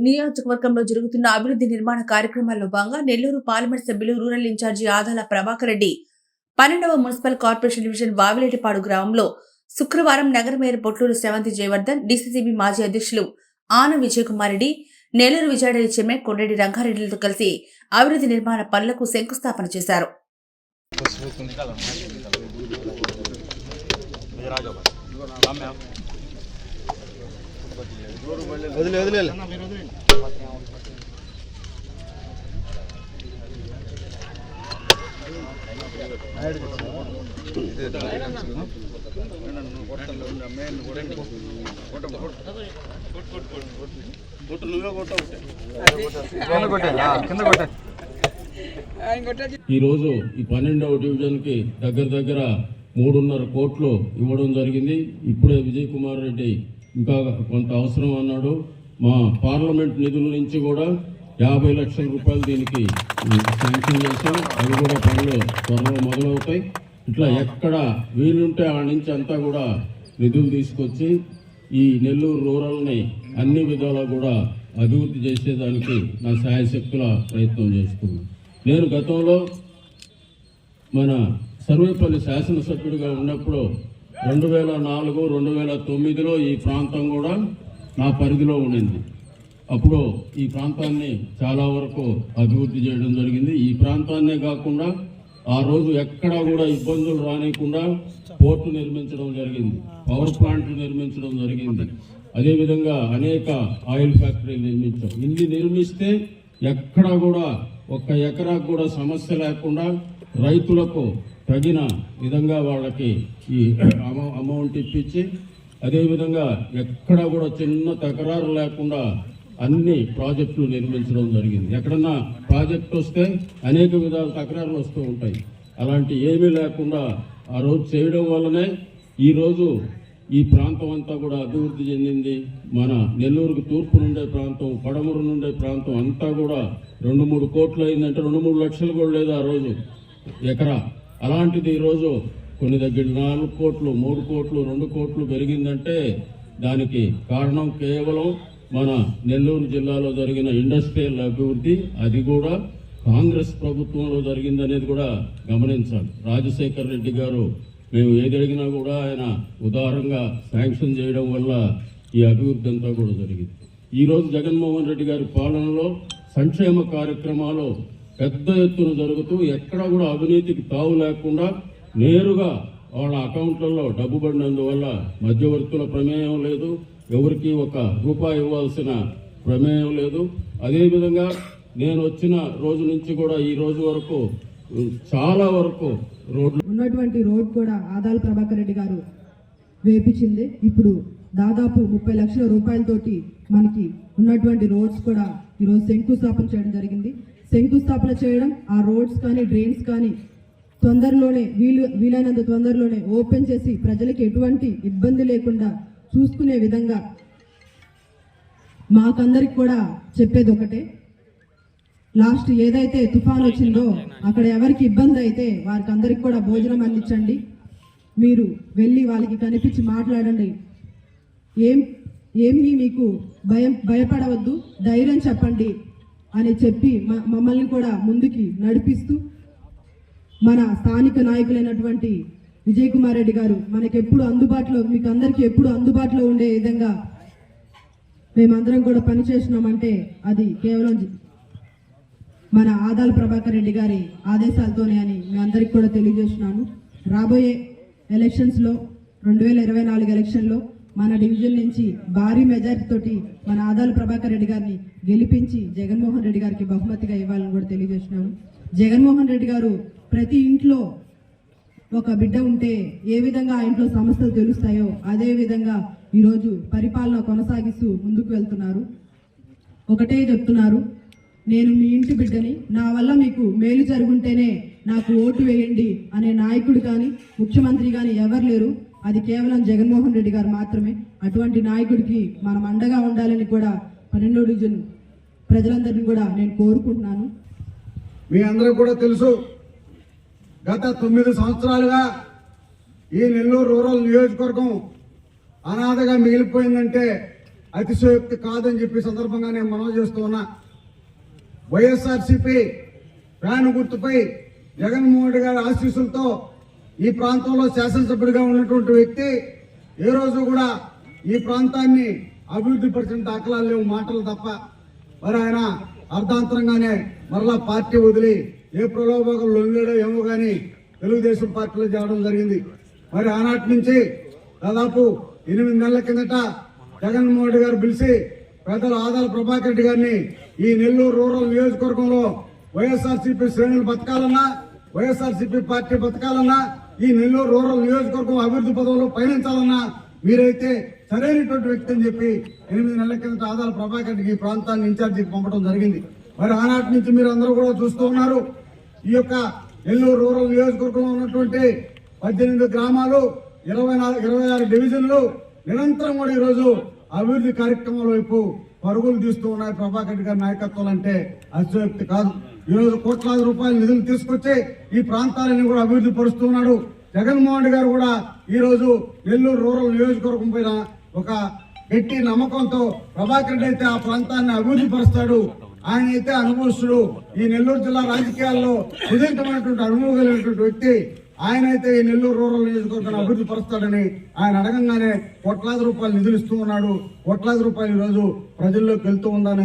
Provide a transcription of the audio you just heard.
నియోజకవర్గంలో జరుగుతున్న అభివృద్ధి నిర్మాణ కార్యక్రమాల్లో భాగంగా నెల్లూరు పార్లమెంట్ సభ్యులు rural in charge Adala Prabhakar Reddy పన్నెండవ మున్సిపల్ కార్పొరేషన్ డివిజన్ వావిలేటిపాడు గ్రామంలో శుక్రవారం నగర మేయర్ పొట్లూరు శ్రవంతి జయవర్ధన్ డీసీసీబీ మాజీ అధ్యక్షులు ఆన విజయకుమార్ రెడ్డి నెల్లూరు విజయడైరీ చైర్మన్ కొండరెడ్డి రంగారెడ్డిలతో కలిసి అభివృద్ధి నిర్మాణ పనులకు శంకుస్థాపన చేశారు. వదిలే వదిలే. ఈరోజు ఈ పన్నెండవ డివిజన్కి దగ్గర దగ్గర మూడున్నర కోట్లు ఇవ్వడం జరిగింది. ఇప్పుడే విజయ్ కుమార్ రెడ్డి ఇంకా కొంత అవసరం అన్నాడు. మా పార్లమెంట్ నిధుల నుంచి కూడా యాభై లక్షల రూపాయలు దీనికి శాంక్షన్ చేశాం. అవి కూడా పనులు త్వరలో మొదలవుతాయి. ఇట్లా ఎక్కడ వీలుంటే ఆ నుంచి అంతా కూడా నిధులు తీసుకొచ్చి ఈ నెల్లూరు రూరల్ని అన్ని విధాలా కూడా అభివృద్ధి చేసేదానికి నా సాయశక్తుల ప్రయత్నం చేస్తున్నాను. నేను గతంలో మన సర్వేపల్లి శాసనసభ్యుడిగా ఉన్నప్పుడు రెండు వేల నాలుగు రెండు వేల తొమ్మిదిలో ఈ ప్రాంతం కూడా నా పరిధిలో ఉండింది. అప్పుడు ఈ ప్రాంతాన్ని చాలా వరకు అభివృద్ధి చేయడం జరిగింది. ఈ ప్రాంతాన్నే కాకుండా ఆ రోజు ఎక్కడా కూడా ఇబ్బందులు రానియకుండా పోర్టు నిర్మించడం జరిగింది. పవర్ ప్లాంట్లు నిర్మించడం జరిగింది. అదేవిధంగా అనేక ఆయిల్ ఫ్యాక్టరీలు నిర్మించాం. ఇన్ని నిర్మిస్తే ఎక్కడా కూడా ఒక్క ఎకరాకు కూడా సమస్య లేకుండా రైతులకు తగిన విధంగా వాళ్ళకి ఈ అమౌ- అమౌంట్ ఇప్పించి అదేవిధంగా ఎక్కడా కూడా చిన్న తకరారు లేకుండా అన్ని ప్రాజెక్టులు నిర్మించడం జరిగింది. ఎక్కడన్నా ప్రాజెక్ట్ వస్తే అనేక విధాల తకరారులు వస్తూ ఉంటాయి. అలాంటి ఏమీ లేకుండా ఆ రోజు చేయడం వల్లనే ఈరోజు ఈ ప్రాంతం అంతా కూడా అభివృద్ధి చెందింది. మన నెల్లూరుకు తూర్పు నుండే ప్రాంతం పడమరు నుండే ప్రాంతం అంతా కూడా రెండు మూడు కోట్లు అయిందంటే రెండు మూడు లక్షలు కూడా లేదు ఆ రోజు. ఎకరా. అలాంటిది ఈరోజు కొన్ని దగ్గర నాలుగు కోట్లు మూడు కోట్లు రెండు కోట్లు పెరిగిందంటే దానికి కారణం కేవలం మన నెల్లూరు జిల్లాలో జరిగిన ఇండస్ట్రియల్ అభివృద్ధి అది కూడా కాంగ్రెస్ ప్రభుత్వంలో జరిగిందనేది కూడా గమనించాలి. రాజశేఖర్ రెడ్డి గారు మేము ఏది అడిగినా కూడా ఆయన ఉదారంగా శాంక్షన్ చేయడం వల్ల ఈ అభివృద్ధి అంతా కూడా జరిగింది. ఈరోజు జగన్మోహన్ రెడ్డి గారి పాలనలో సంక్షేమ కార్యక్రమాలు పెద్ద ఎత్తున జరుగుతూ ఎక్కడ కూడా అవినీతికి తావు లేకుండా నేరుగా వాళ్ళ అకౌంట్లలో డబ్బు పడినందువల్ల మధ్యవర్తుల ప్రమేయం లేదు. ఎవరికి ఒక రూపాయి ఇవ్వాల్సిన ప్రమేయం లేదు. అదేవిధంగా నేను వచ్చిన రోజు నుంచి కూడా ఈ రోజు వరకు చాలా వరకు రోడ్లు ఉన్నటువంటి రోడ్ కూడా ఆదాల ప్రభాకర్ రెడ్డి గారు వేపించింది. ఇప్పుడు దాదాపు ముప్పై లక్షల రూపాయలతోటి మనకి ఉన్నటువంటి రోడ్స్ కూడా ఈరోజు శంకుస్థాపన చేయడం జరిగింది. శంకుస్థాపన చేయడం ఆ రోడ్స్ కానీ డ్రైన్స్ కానీ తొందరలోనే వీలు వీలైనంత తొందరలోనే ఓపెన్ చేసి ప్రజలకు ఎటువంటి ఇబ్బంది లేకుండా చూసుకునే విధంగా మాకందరికి కూడా చెప్పేది ఒకటే. లాస్ట్ ఏదైతే తుఫాన్ వచ్చిందో అక్కడ ఎవరికి ఇబ్బంది అయితే వారికి అందరికి కూడా భోజనం అందించండి. మీరు వెళ్ళి వాళ్ళకి కనిపించి మాట్లాడండి. ఏం ఏమీ మీకు భయం భయపడవద్దు. ధైర్యం చెప్పండి. అని చెప్పి మ- మమ్మల్ని కూడా ముందుకి నడిపిస్తూ మన స్థానిక నాయకులైనటువంటి విజయ్ కుమార్ రెడ్డి గారు మనకి ఎప్పుడు అందుబాటులో మీకు అందరికీ ఎప్పుడు అందుబాటులో ఉండే విధంగా మేమందరం కూడా పనిచేసినామంటే అది కేవలం మన ఆదాల ప్రభాకర్ రెడ్డి గారి ఆదేశాలతోనే అని మీ అందరికి కూడా తెలియజేస్తున్నాను. రాబోయే ఎలక్షన్స్లో రెండు వేల ఇరవై నాలుగు ఎలక్షన్లో మన డివిజన్ నుంచి భారీ మెజారిటీ తోటి మన ఆదాలు ప్రభాకర్ రెడ్డి గారిని గెలిపించి జగన్మోహన్ రెడ్డి గారికి బహుమతిగా ఇవ్వాలని కూడా తెలియజేస్తున్నాము జగన్మోహన్ రెడ్డి గారు ప్రతి ఇంట్లో ఒక బిడ్డ ఉంటే ఏ విధంగా ఆ ఇంట్లో సమస్యలు తెలుస్తాయో అదే విధంగా ఈరోజు పరిపాలన కొనసాగిస్తూ ముందుకు వెళ్తున్నారు. ఒకటే చెప్తున్నారు. నేను మీ ఇంటి బిడ్డని నా వల్ల మీకు మేలు జరుగుంటేనే నాకు ఓటు వేయండి అనే నాయకుడు కానీ ముఖ్యమంత్రి కానీ ఎవరు లేరు. అది కేవలం జగన్మోహన్ రెడ్డి గారు మాత్రమే. అటువంటి నాయకుడికి మనం అండగా ఉండాలని కూడా పన్నెండో డివిజన్ ప్రజలందరినీ కూడా నేను కోరుకుంటున్నాను. మీ అందరూ కూడా తెలుసు గత తొమ్మిది సంవత్సరాలుగా ఈ నెల్లూరు రూరల్ నియోజకవర్గం అనాథగా మిగిలిపోయిందంటే అతిశయోక్తి కాదని చెప్పి సందర్భంగా నేను మనవి చేస్తూ ఉన్నా. వైఎస్ఆర్సీపీ ఫ్యాన్ గుర్తుపై జగన్మోహన్ రెడ్డి గారి ఆశీస్సులతో ఈ ప్రాంతంలో శాసనసభ్యుడిగా ఉన్నటువంటి వ్యక్తి ఏ రోజు కూడా ఈ ప్రాంతాన్ని అభివృద్ధి పరిచిన దాఖలాలు లేవు మాటలు తప్ప. మరి ఆయన అర్ధాంతరంగానే మరలా పార్టీ వదిలి ఏ ప్రలోభకులు లొంగాడో ఏమో కానీ తెలుగుదేశం పార్టీలో చేరడం జరిగింది. మరి ఆనాటి నుంచి దాదాపు ఎనిమిది నెలల కిందట జగన్మోహన్ రెడ్డి గారు పిలిచి పెద్దలు ఆదాల ప్రభాకర్ రెడ్డి గారిని ఈ నెల్లూరు రూరల్ నియోజకవర్గంలో వైఎస్ఆర్సీపీ శ్రేణులు బతకాలన్నా వైఎస్ఆర్సీపీ పార్టీ బతకాలన్నా ఈ నెల్లూరు రూరల్ నియోజకవర్గం అభివృద్ధి పదవులు పయనించాలన్నా మీరైతే సరైనటువంటి వ్యక్తి అని చెప్పి ఎనిమిది నెలల కిందట ఆదాల ప్రభాకర్ ఈ ప్రాంతాన్ని ఇన్ఛార్జి పంపడం జరిగింది. మరి ఆనాటి నుంచి మీరు అందరూ కూడా చూస్తూ ఉన్నారు ఈ యొక్క నెల్లూరు రూరల్ నియోజకవర్గంలో ఉన్నటువంటి పద్దెనిమిది గ్రామాలు ఇరవై నాలుగు ఇరవై ఆరు డివిజన్లు నిరంతరం కూడా ఈరోజు అభివృద్ధి కార్యక్రమాల వైపు పరుగులు తీస్తూ ఉన్నాయి ప్రభాకర్ రెడ్డి గారి నాయకత్వం అంటే అతిశయోక్తి కాదు. ఈరోజు కోట్లాది రూపాయల నిధులు తీసుకొచ్చి ఈ ప్రాంతాలని కూడా అభివృద్ధి పరుస్తూ ఉన్నాడు. జగన్మోహన్ రెడ్డి గారు కూడా ఈరోజు నెల్లూరు రూరల్ నియోజకవర్గం పైన ఒక గట్టి నమ్మకంతో ప్రభాకర్ రెడ్డి అయితే ఆ ప్రాంతాన్ని అభివృద్ధి పరుస్తాడు. ఆయన అయితే అనుభవస్తుడు. ఈ నెల్లూరు జిల్లా రాజకీయాల్లో సుదీర్ఘమైనటువంటి అనుభవం కలిగినటువంటి వ్యక్తి. ఆయన అయితే ఈ నెల్లూరు రూరల్ నియోజకవర్గాన్ని అభివృద్ధి పరుస్తాడని ఆయన అడగంగానే కోట్లాది రూపాయలు నిధులు ఇస్తూ ఉన్నాడు. కోట్లాది రూపాయలు ఈ రోజు ప్రజల్లోకి వెళ్తూ ఉందని